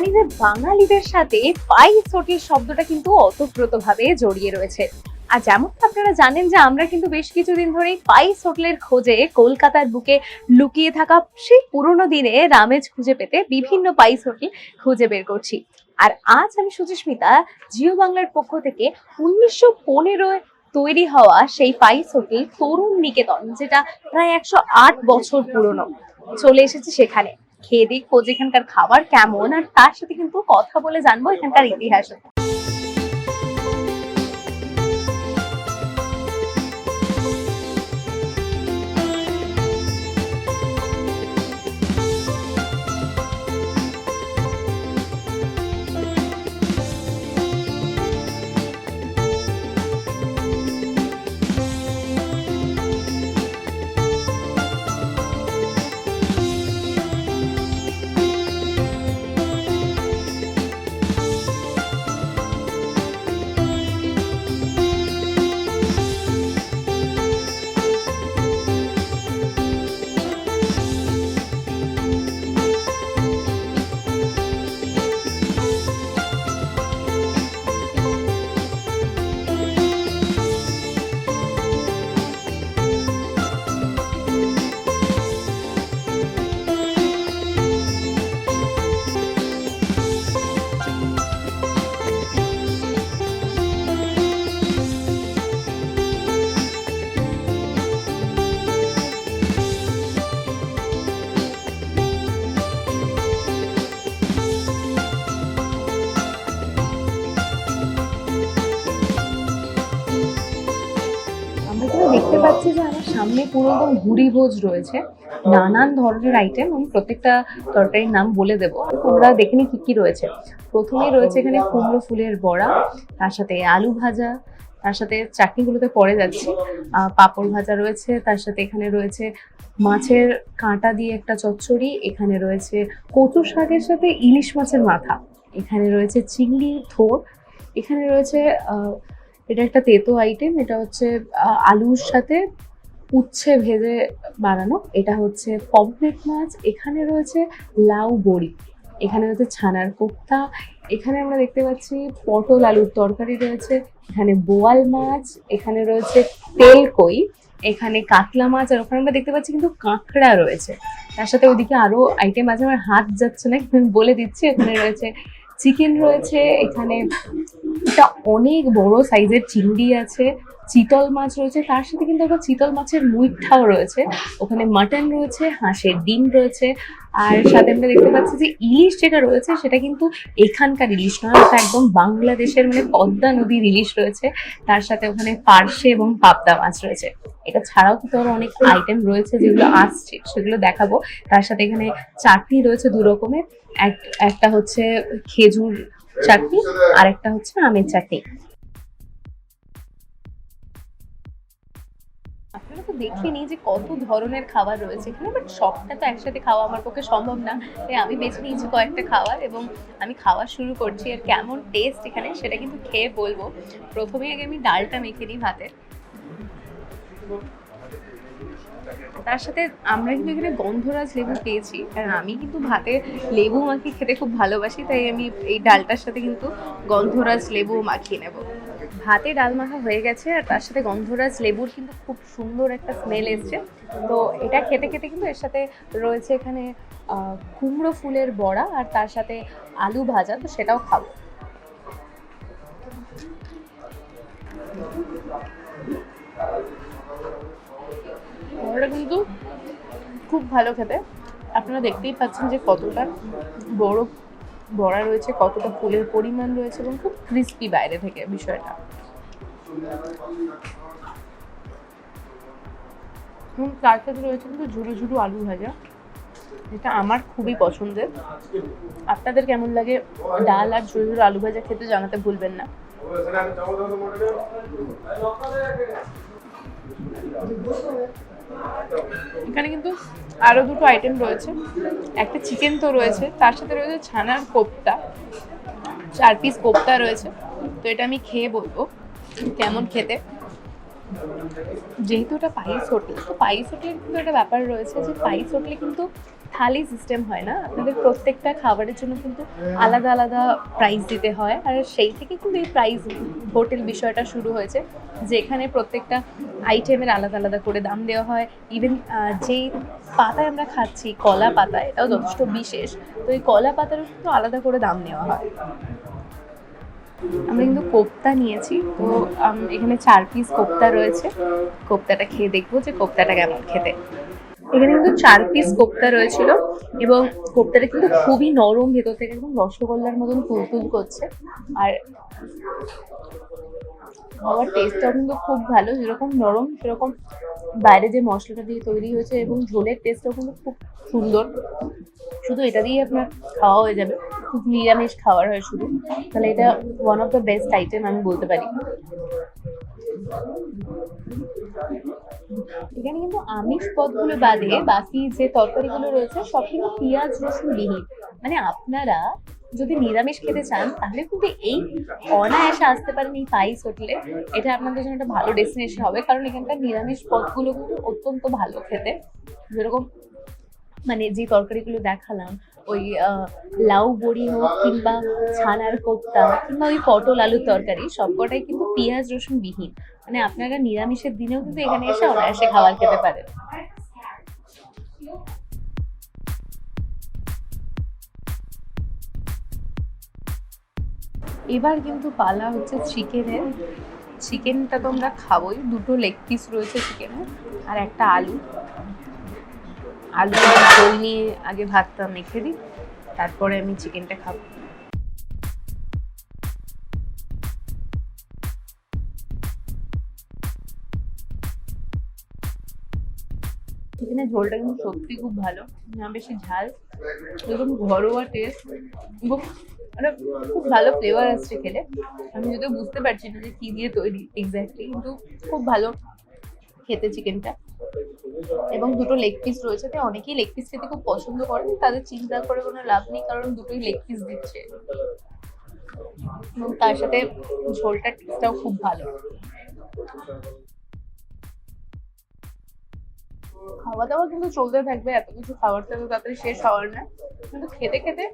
জানি যে বাঙালিদের সাথে পাইস হোটেল শব্দটা কিন্তু অতপ্রতভাবে জড়িয়ে রয়েছে। আর যেমন আপনারা জানেন যে আমরা কিন্তু বেশ কিছুদিন ধরেই পাইস হোটেলের খোঁজে কলকাতার বুকে লুকিয়ে থাকা সেই পুরোনো দিনে রামেজ খুঁজে পেতে বিভিন্ন পাইস হোটেল খুঁজে বের করছি। আর আজ আমি সুচিস্মিতা, জিও বাংলার পক্ষ থেকে উনিশশো পনেরোয় তৈরি হওয়া সেই পাইস হোটেল তরুণ নিকেতন, যেটা প্রায় একশো আট বছর পুরনো। চলে এসেছি সেখানে। খেয়ে দেখব যেখানকার এখানকার খাবার কেমন, আর তার সাথে কিন্তু কথা বলে জানব এখানকার ইতিহাস। পাচ্ছি যে আমার সামনে পুরো একদম ভুড়ি ভোজ রয়েছে। নানান ধরনের আইটেম আমি প্রত্যেকটা তরকারির নাম বলে দেবো। তোমরা দেখে নি কি কি রয়েছে। প্রথমেই রয়েছে এখানে কুমড়ো ফুলের বড়া, তার সাথে আলু ভাজা, তার সাথে চাটনিগুলোতে পরে যাচ্ছি। পাঁপড় ভাজা রয়েছে, তার সাথে এখানে রয়েছে মাছের কাঁটা দিয়ে একটা চচ্চড়ি, এখানে রয়েছে কচু শাকের সাথে ইলিশ মাছের মাথা, এখানে রয়েছে চিংড়ির থোর, এখানে রয়েছে এটা একটা তেতো আইটেম এটা হচ্ছে আলুর সাথে উচ্ছে ভেজে বানানো। এটা হচ্ছে পমফ্রেট মাছ, এখানে রয়েছে লাউ বড়ি, এখানে রয়েছে ছানার কোপ্তা, এখানে আমরা দেখতে পাচ্ছি পটল আলুর তরকারি রয়েছে, এখানে বোয়াল মাছ, এখানে রয়েছে তেল কই, এখানে কাতলা মাছ, আর ওখানে আমরা দেখতে পাচ্ছি কিন্তু কাঁকড়া রয়েছে। তার সাথে ওইদিকে আরও আইটেম আছে, আমার হাত যাচ্ছে না বলে দিচ্ছি, এখানে রয়েছে চিকেন রয়েছে, এখানে এটা অনেক বড় সাইজের চিংড়ি আছে, চিতল মাছ রয়েছে, তার সাথে কিন্তু আবার চিতল মাছের মুইঠাও রয়েছে, ওখানে মাটন রয়েছে, হাঁসের ডিম রয়েছে, আর সাথে আমরা দেখতে পাচ্ছি যে ইলিশ যেটা রয়েছে, সেটা কিন্তু এখানকার ইলিশ নয় ওটা একদম বাংলাদেশের মানে পদ্মা নদীর ইলিশ রয়েছে, তার সাথে ওখানে পার্শে এবং পাবদা মাছ রয়েছে, এটা ছাড়াও কিন্তু আরও অনেক আইটেম রয়েছে যেগুলো আসছে, সেগুলো দেখাবো, তার সাথে এখানে চাটনি রয়েছে দু রকমের একটা হচ্ছে খেজুর চাটনি আর একটা হচ্ছে আমের চাটনি। আপনারা তো দেখেনি যে কত ধরনের খাবার রয়েছে এখানে বাট সবটা তো একসাথে খাওয়া আমার পক্ষে সম্ভব না। তাই আমি বেছে নিয়েছি কয়েকটা খাবার এবং আমি খাওয়া শুরু করছি আর কেমন টেস্ট এখানে সেটা কিন্তু খেয়ে বলব। প্রথমে আগে আমি ডালটা মেখে নিই ভাতের তার সাথে আমরা কিন্তু এখানে গন্ধরাজ লেবু পেয়েছি। কারণ আমি কিন্তু ভাতে লেবু মাখিয়ে খেতে খুব ভালোবাসি, তাই আমি এই ডালটার সাথে কিন্তু গন্ধরাজ লেবু মাখিয়ে নেব। ভাতে ডাল মাখা হয়ে গেছে, আর তার সাথে গন্ধরাজ লেবুর কিন্তু খুব সুন্দর একটা স্মেল এসছে। তো এটা খেতে খেতে কিন্তু এর সাথে রয়েছে এখানে কুমড়ো ফুলের বড়া আর তার সাথে আলু ভাজা, তো সেটাও খাব। খুব ভালো খেতে। আপনারা দেখতেই পাচ্ছেন যে কতটা বড় বড়া রয়েছে, কতটা ফুলের পরিমাণ রয়েছে এবং খুব ক্রিস্পি বাইরে থেকে বিষয়টা। এবং তার সাথে রয়েছে কিন্তু ঝুড়ো ঝুড়ো আলু ভাজা, যেটা আমার খুবই পছন্দের। আপনাদের কেমন লাগে ডাল আর ঝুড়ো ঝুড়ো আলু ভাজা খেতে জানাতে ভুলবেন না। এখানে কিন্তু আরও দুটো আইটেম রয়েছে। একটা চিকেন তো রয়েছে, তার সাথে রয়েছে ছানার কোপ্তা। চার পিস কোপ্তা রয়েছে, তো এটা আমি খেয়ে বলব, কেমন খেতে। যেহেতু এটা পাইস হোটেল, তো পাইস হোটেলের কিন্তু একটা ব্যাপার রয়েছে যে পাইস হোটেলে কিন্তু থালি সিস্টেম হয় না। আপনাদের প্রত্যেকটা খাবারের জন্য কিন্তু আলাদা আলাদা প্রাইস দিতে হয়। আর সেই থেকে কিন্তু এই প্রাইস হোটেল বিষয়টা শুরু হয়েছে, যেখানে প্রত্যেকটা আইটেমের আলাদা আলাদা করে দাম দেওয়া হয়। ইভেন যেই পাতায় আমরা খাচ্ছি, কলা পাতা, এটাও যথেষ্ট বিশেষ। তো এই কলা পাতারও কিন্তু আলাদা করে দাম নেওয়া হয়। আমরা কিন্তু কোপ্তা নিয়েছি। তো এখানে চার পিস কোপ্তা রয়েছে। কোপ্তাটা খেয়ে দেখব যে কোপ্তাটা কেমন খেতে। এখানে কিন্তু চার পিস কোপ্তা রয়েছিল এবং কোপ্তাটা কিন্তু খুবই নরম ভেতর থেকে একদম রসগোল্লার মতন তুলতুল করছে। আর খাওয়ার টেস্টটাও কিন্তু খুব ভালো, যেরকম নরম, সেরকম বাইরে যে মশলাটা দিয়ে তৈরি হয়েছে এবং ঝোলের টেস্টটাও কিন্তু খুব সুন্দর। শুধু এটা দিয়ে আপনার খাওয়া হয়ে যাবে, খুব নিরামিষ খাবার হয় শুধু। তাহলে এটা one of the best item আমি বলতে পারি। এখানে কিন্তু আমিষ পদগুলো বাদে বাকি যে তরকারিগুলো রয়েছে, সব কিন্তু পেঁয়াজ, রসুন বিহীন। মানে আপনারা যদি নিরামিষ খেতে চান, তাহলে কিন্তু এই অনায়াসে আসতে পারেন এই পাইস হোটেলে। এটা আপনাদের জন্য একটা ভালো ডেস্টিনেশন হবে, কারণ এখানকার নিরামিষ পদগুলো কিন্তু অত্যন্ত ভালো খেতে। যেরকম মানে যে তরকারিগুলো দেখালাম ওই লাউ বড়ি হোক কিংবা ছানার কোপ্তা কিংবা ওই পটল আলুর তরকারি সবকটাই কিন্তু পেঁয়াজ রসুন বিহীন। মানে আপনারা নিরামিষের দিনেও কিন্তু এখানে এসে অনায়াসে খাবার খেতে পারেন। এবার কিন্তু পালা হচ্ছে চিকেনের চিকেনটা তো আমরা খাবোই। দুটো লেগ পিস রয়েছে চিকেনের আর একটা আলু। আলু ঝোল নিয়ে আগে ভাতটা মেখে দিই, তারপরে আমি চিকেনটা খাব। চিকেনের ঝোলটা কিন্তু সত্যি খুব ভালো। না, বেশি ঝাল, একদম ঘরোয়া টেস্ট মানে খুব ভালো ফ্লেভার আসছে খেলে। আমি যদিও বুঝতে পারছি না যে কি দিয়ে তৈরি এক্স্যাক্টলি কিন্তু খুব ভালো খেতে চিকেনটা। এবং দুটো লেগ পিস রয়েছে, তাই অনেকেই লেগ পিস খেতে খুব পছন্দ করেন, তাদের চিন্তা করে কোনো লাভ নেই, কারণ দুটোই লেগ পিস দিচ্ছে। এবং তার সাথে ঝোলটার টেস্টটাও খুব ভালো। খাওয়া দাওয়া কিন্তু চলতে থাকবে, এত কিছু খাবার তো তাড়াতাড়ি শেষ হওয়ার না। কিন্তু খেতে খেতে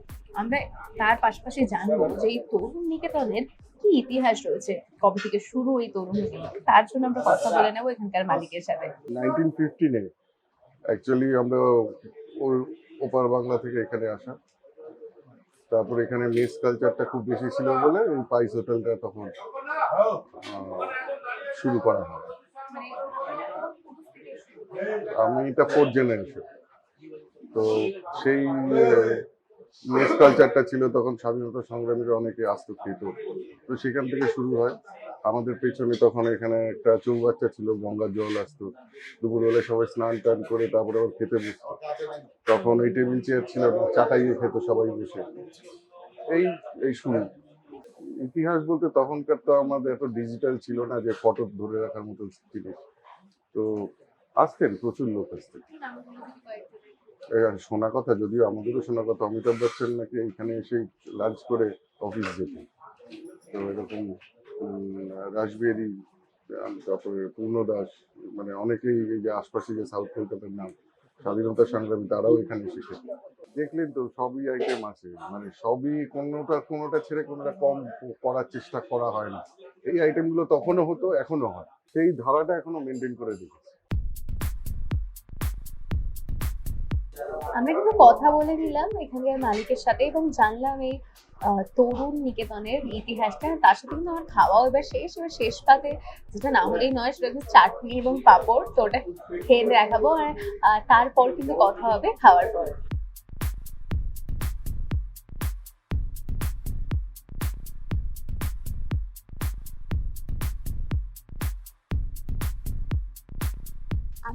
আমরা তার পাশাপাশি জানব যে এই তরুণ নিকেতনের কি ইতিহাস রয়েছে, কবে থেকে শুরু এই তরুণ তার জন্য আমরা কথা বলে নেব এখানকার মালিকের সাথে। নাইনটিন ফিফটিনে অ্যাকচুয়ালি আমরা ওর ওপার বাংলা থেকে এখানে আসা। তারপর এখানে মেস কালচারটা খুব বেশি ছিল বলে এই পাইস হোটেলটা তখন শুরু করা হয়। আমি এটা ফোর্থ জেনারেশন তো সেই মেস কালচারটা ছিল তখন স্বাধীনতা সংগ্রামীরা অনেকে আসতো খেত তো সেখান থেকে শুরু হয়। আমাদের পেছনে তখন এখানে একটা চৌবাচ্চা ছিল, গঙ্গার জল আসতো। দুপুরবেলা সবাই স্নান টান করে তারপরে আবার খেতে বসতো। তখন এই টেবিল চেয়ার ছিল চাটাইয়ে খেত সবাই বসে। এই এই শুরু ইতিহাস বলতে তখনকার তো আমাদের এত ডিজিটাল ছিল না যে ফটো ধরে রাখার মতো জিনিস তো আসতেন, প্রচুর লোক আসতেন। শোনা কথা যদিও আমাদেরও শোনা কথা অমিতাভ বচ্চন নাকি এখানে এসে লাঞ্চ করে অফিস যেতেন। তো এরকম আম, তারপরে পূর্ণ দাস মানে অনেকেই এই যে আশপাশে যে সাউথ কলকাতার নাম স্বাধীনতা সংগ্রামী তারাও এখানে এসেছে। দেখলেন তো সবই আইটেম আছে। মানে সবই কোনোটা কোনোটা ছেড়ে কোনোটা কম করার চেষ্টা করা হয় না। এই আইটেমগুলো তখনও হতো এখনও হয়। সেই ধারাটা এখনও মেনটেন করে দিচ্ছে আমরা কিন্তু কথা বলে নিলাম এখানকার মালিকের সাথে এবং জানলাম এই তরুণ নিকেতনের ইতিহাসটা। তার সাথে কিন্তু আমার খাওয়াও এবার শেষ। এবার শেষ পাতে যেটা না হলেই নয়, সেটা কিন্তু চাটনি এবং পাঁপড়। তো ওটা খেয়ে দেখাবো। আর তারপর কিন্তু কথা হবে খাওয়ার পর।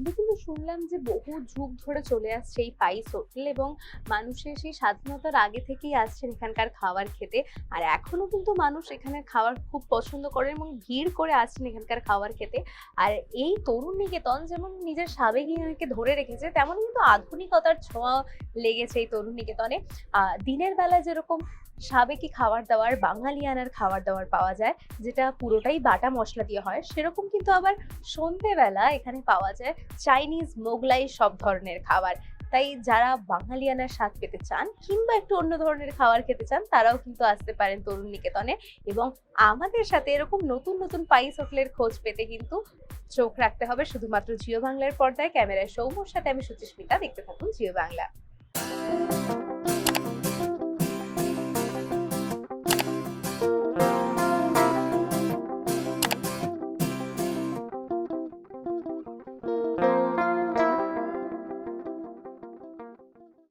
আমরা কিন্তু শুনলাম যে বহু যুগ ধরে চলে আসছে এই পাইস হোটেল এবং মানুষের সেই স্বাধীনতার আগে থেকেই আসছেন এখানকার খাবার খেতে। আর এখনও কিন্তু মানুষ এখানে খাবার খুব পছন্দ করেন এবং ভিড় করে আসছেন এখানকার খাবার খেতে। আর এই তরুণ নিকেতন যেমন নিজের সাবেকিয়াকে ধরে রেখেছে, তেমন কিন্তু আধুনিকতার ছোঁয়া লেগেছে এই তরুণ নিকেতনে। দিনের বেলা যেরকম সাবেকি খাবার দাবার, বাঙালিয়ানার খাবার দাবার পাওয়া যায়, যেটা পুরোটাই বাটা মশলা দিয়ে হয়, সেরকম কিন্তু আবার সন্ধেবেলা এখানে পাওয়া যায়। চাইনিজ মোগলাই সব ধরনের খাবার। তাই যারা বাঙালিয়ানার স্বাদ পেতে চান কিংবা একটু অন্য ধরনের খাবার খেতে চান, তারাও কিন্তু আসতে পারেন তরুণ নিকেতনে এবং আমাদের সাথে এরকম নতুন নতুন পাইস হোটেলের খোঁজ পেতে কিন্তু চোখ রাখতে হবে শুধুমাত্র জিও বাংলার পর্দায়। ক্যামেরায় সৌম্যর সাথে আমি সুচিস্মিতা দেখতে থাকুন জিও বাংলা।